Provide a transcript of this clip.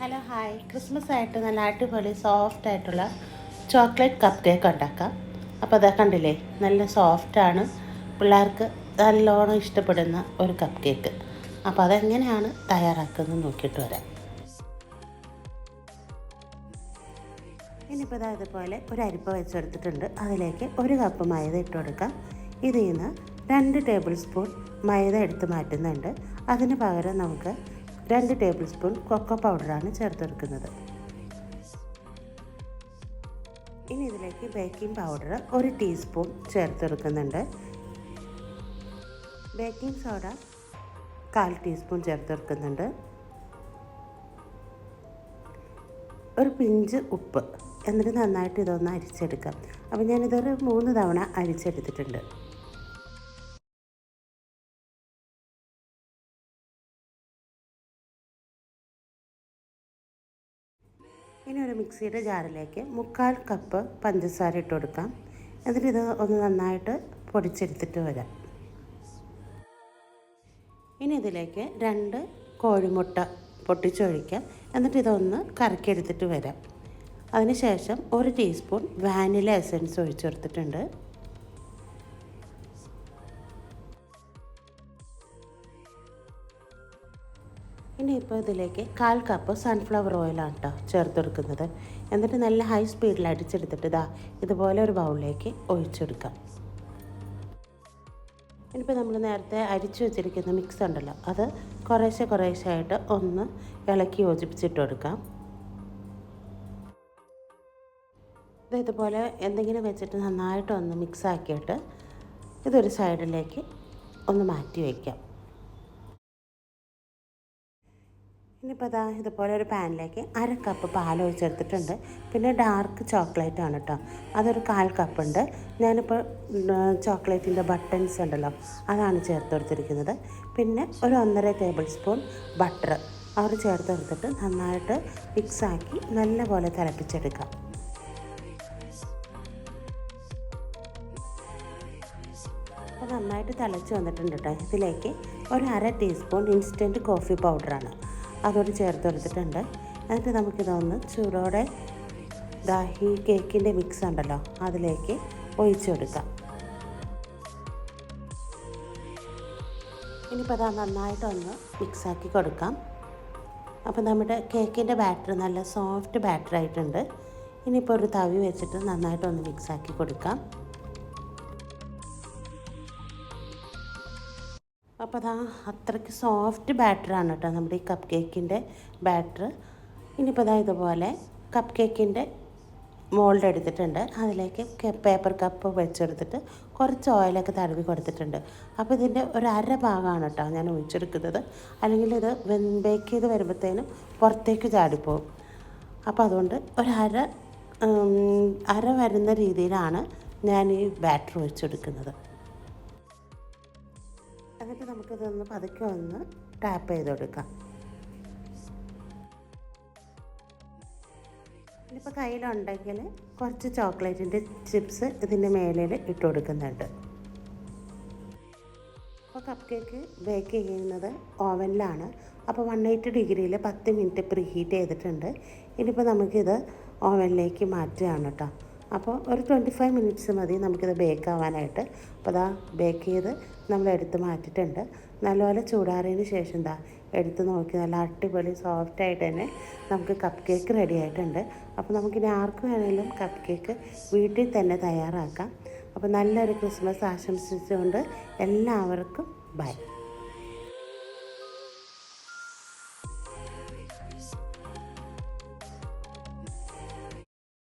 Hello hi. Christmas ആയിട്ട് നല്ല അടിപൊളി സോഫ്റ്റ് ആയിട്ടുള്ള ചോക്ലേറ്റ് കപ്പ് കേക്ക് ഉണ്ടാക്കാം. അപ്പോൾ അതാ കണ്ടില്ലേ നല്ല സോഫ്റ്റാണ്. പിള്ളേർക്ക് നല്ലോണം ഇഷ്ടപ്പെടുന്ന ഒരു കപ്പ് കേക്ക്. അപ്പോൾ അതെങ്ങനെയാണ് തയ്യാറാക്കുന്നത് നോക്കിയിട്ട് വരാം. ഇനിയിപ്പോൾ ഇതാ ഇതുപോലെ ഒരു അരിപ്പ വെച്ചെടുത്തിട്ടുണ്ട്. അതിലേക്ക് ഒരു കപ്പ് മൈദ ഇട്ട് കൊടുക്കാം. ഇതിൽ നിന്ന് രണ്ട് ടേബിൾ സ്പൂൺ മൈദ എടുത്ത് മാറ്റുന്നുണ്ട്. അതിന് പകരം നമുക്ക് രണ്ട് ടേബിൾ സ്പൂൺ കൊക്കോ പൗഡറാണ് ചേർത്തെടുക്കുന്നത്. ഇനി ഇതിലേക്ക് ബേക്കിംഗ് പൗഡർ ഒരു ടീസ്പൂൺ ചേർത്തെടുക്കുന്നുണ്ട്. ബേക്കിംഗ് സോഡ കാൽ ടീസ്പൂൺ ചേർത്തെടുക്കുന്നുണ്ട്. ഒരു പിഞ്ച് ഉപ്പ്. എന്നിട്ട് നന്നായിട്ട് ഇതൊന്ന് അരിച്ചെടുക്കാം. അപ്പോൾ ഞാനിതൊരു മൂന്ന് തവണ അരിച്ചെടുത്തിട്ടുണ്ട്. ഇനി ഒരു മിക്സിയുടെ ജാറിലേക്ക് മുക്കാൽ കപ്പ് പഞ്ചസാര ഇട്ട് കൊടുക്കാം. എന്നിട്ട് ഇത് ഒന്ന് നന്നായിട്ട് പൊടിച്ചെടുത്തിട്ട് വരാം. ഇനി ഇതിലേക്ക് രണ്ട് കോഴിമുട്ട പൊട്ടിച്ചൊഴിക്കാം. എന്നിട്ട് ഇതൊന്ന് കറക്കിയെടുത്തിട്ട് വരാം. അതിനുശേഷം ഒരു ടീസ്പൂൺ വാനില എസൻസ് ഒഴിച്ചെടുത്തിട്ടുണ്ട് ഇനിയിപ്പോൾ ഇതിലേക്ക് കാൽ കപ്പ് സൺഫ്ലവർ ഓയിലാണ് കേട്ടോ ചേർത്തെടുക്കുന്നത്. എന്നിട്ട് നല്ല ഹൈ സ്പീഡിൽ അടിച്ചെടുത്തിട്ട് ഇതാ ഇതുപോലെ ഒരു ബൗളിലേക്ക് ഒഴിച്ചെടുക്കാം. ഇനിയിപ്പോൾ നമ്മൾ നേരത്തെ അരിച്ചു വെച്ചിരിക്കുന്ന മിക്സ് ഉണ്ടല്ലോ അത് കുറേശ്ശെ കുറേശ്ശെ ആയിട്ട് ഒന്ന് ഇളക്കി യോജിപ്പിച്ചിട്ട് കൊടുക്കാം ഇത് ഇതുപോലെ എന്തെങ്കിലും വെച്ചിട്ട് നന്നായിട്ട് ഒന്ന് മിക്സ് ആക്കിയിട്ട് ഇതൊരു സൈഡിലേക്ക് ഒന്ന് മാറ്റി വയ്ക്കാം ഇനിയിപ്പോൾ അതാ ഇതുപോലെ ഒരു പാനിലേക്ക് അര കപ്പ് പാൽ ഒഴിച്ചെടുത്തിട്ടുണ്ട്. പിന്നെ ഡാർക്ക് ചോക്ലേറ്റ് ആണ് കേട്ടോ അതൊരു കാൽ കപ്പ് ഉണ്ട്. ഞാനിപ്പോൾ ചോക്ലേറ്റിന്റെ ബട്ടൺസ് ഉണ്ടല്ലോ അതാണ് ചേർത്ത് കൊടുത്തിരിക്കുന്നത്. പിന്നെ ഒരു ഒന്നര ടേബിൾ സ്പൂൺ ബട്ടർ അവർ ചേർത്ത് കൊടുത്തിട്ട് നന്നായിട്ട് മിക്സാക്കി നല്ലപോലെ തിളപ്പിച്ചെടുക്കാം. അപ്പോൾ നന്നായിട്ട് തിളച്ച് വന്നിട്ടുണ്ട് കേട്ടോ ഇതിലേക്ക്. ഒരു അര ടീസ്പൂൺ ഇൻസ്റ്റന്റ് കോഫി പൗഡറാണ് അതോട് ചേർത്ത് കൊടുത്തിട്ടുണ്ട് എന്നിട്ട് നമുക്കിതൊന്ന് ചൂടോടെ ദാ ഈ കേക്കിന്റെ മിക്സ് ഉണ്ടല്ലോ അതിലേക്ക് ഒഴിച്ചു കൊടുക്കാം ഇനിയിപ്പോൾ അതാ നന്നായിട്ടൊന്ന് മിക്സാക്കി കൊടുക്കാം. അപ്പോൾ നമ്മുടെ കേക്കിന്റെ ബാറ്റർ നല്ല സോഫ്റ്റ് ബാറ്റർ ആയിട്ടുണ്ട്. ഇനിയിപ്പോൾ ഒരു തവി വെച്ചിട്ട് നന്നായിട്ടൊന്ന് മിക്സാക്കി കൊടുക്കാം. അപ്പോൾ അതാ അത്രയ്ക്ക് സോഫ്റ്റ് ബാറ്ററാണ് കേട്ടോ നമ്മുടെ ഈ കപ്പ് കേക്കിന്റെ ബാറ്റർ ഇനിയിപ്പോൾ അതാ ഇതുപോലെ കപ്പ് കേക്കിന്റെ മോൾഡ് എടുത്തിട്ടുണ്ട്. അതിലേക്ക് പേപ്പർ കപ്പ് വെച്ചെടുത്തിട്ട് കുറച്ച് ഓയിലൊക്കെ തടവി കൊടുത്തിട്ടുണ്ട്. അപ്പോൾ ഇതിന്റെ ഒരു അര ഭാഗമാണ് കേട്ടോ ഞാൻ ഒഴിച്ചെടുക്കുന്നത്. അല്ലെങ്കിൽ ഇത് ബേക്ക് ചെയ്ത് വരുമ്പോഴത്തേനും പുറത്തേക്ക് ചാടിപ്പോവും. അപ്പോൾ അതുകൊണ്ട് ഒരു അര അര വരുന്ന രീതിയിലാണ് ഞാൻ ഈ ബാറ്റർ ഒഴിച്ചെടുക്കുന്നത്. നമുക്കിതൊന്ന് പതുക്കെ ഒന്ന് ടാപ്പ് ചെയ്ത് കൊടുക്കാം ഇതിപ്പോൾ കയ്യിലുണ്ടെങ്കിൽ കുറച്ച് ചോക്ലേറ്റിന്റെ ചിപ്സ് ഇതിന്റെ മേലിൽ ഇട്ട് കൊടുക്കുന്നുണ്ട്. അപ്പോൾ കപ്പ് കേക്ക് ബേക്ക് ചെയ്യുന്നത് ഓവനിലാണ് അപ്പോൾ വൺ എയ്റ്റി ഡിഗ്രിയിൽ പത്ത് മിനിറ്റ് പ്രീ ഹീറ്റ് ചെയ്തിട്ടുണ്ട്. ഇനിയിപ്പോൾ നമുക്കിത് ഓവനിലേക്ക് മാറ്റുകയാണ് കേട്ടോ അപ്പോൾ ഒരു ട്വന്റി ഫൈവ് മിനിറ്റ്സ് മതി നമുക്കിത് ബേക്ക് ആവാനായിട്ട്. അപ്പോൾ അതാ ബേക്ക് ചെയ്ത് നമ്മൾ എടുത്ത് മാറ്റിയിട്ടുണ്ട്. നല്ലപോലെ ചൂടാറിയതിന് ശേഷം എന്താ എടുത്ത് നോക്കി നല്ല അടിപൊളി സോഫ്റ്റ് ആയിട്ട് തന്നെ നമുക്ക് കപ്പ് കേക്ക് റെഡി ആയിട്ടുണ്ട്. അപ്പോൾ നമുക്കിനി ആർക്ക് വേണമെങ്കിലും കപ്പ് കേക്ക് വീട്ടിൽ തന്നെ തയ്യാറാക്കാം. അപ്പോൾ നല്ലൊരു ക്രിസ്മസ് ആശംസിച്ചുകൊണ്ട് എല്ലാവർക്കും ബൈ